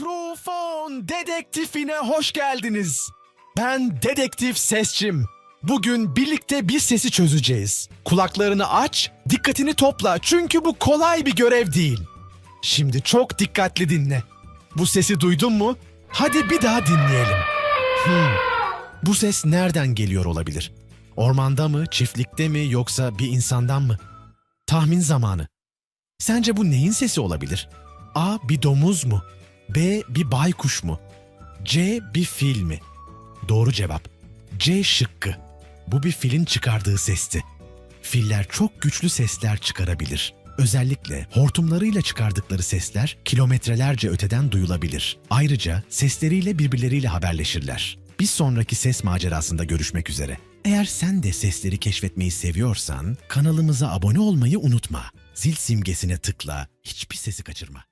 Mikrofon dedektifine hoş geldiniz. Ben dedektif Sesçim. Bugün birlikte bir sesi çözeceğiz. Kulaklarını aç, dikkatini topla çünkü bu kolay bir görev değil. Şimdi çok dikkatli dinle. Bu sesi duydun mu? Hadi bir daha dinleyelim. Hmm. Bu ses nereden geliyor olabilir? Ormanda mı, çiftlikte mi yoksa bir insandan mı? Tahmin zamanı. Sence bu neyin sesi olabilir? A. Bir domuz mu? B. Bir baykuş mu? C. Bir fil mi? Doğru cevap. C şıkkı. Bu bir filin çıkardığı sesti. Filler çok güçlü sesler çıkarabilir. Özellikle hortumlarıyla çıkardıkları sesler kilometrelerce öteden duyulabilir. Ayrıca sesleriyle birbirleriyle haberleşirler. Bir sonraki ses macerasında görüşmek üzere. Eğer sen de sesleri keşfetmeyi seviyorsan kanalımıza abone olmayı unutma. Zil simgesine tıkla, hiçbir sesi kaçırma.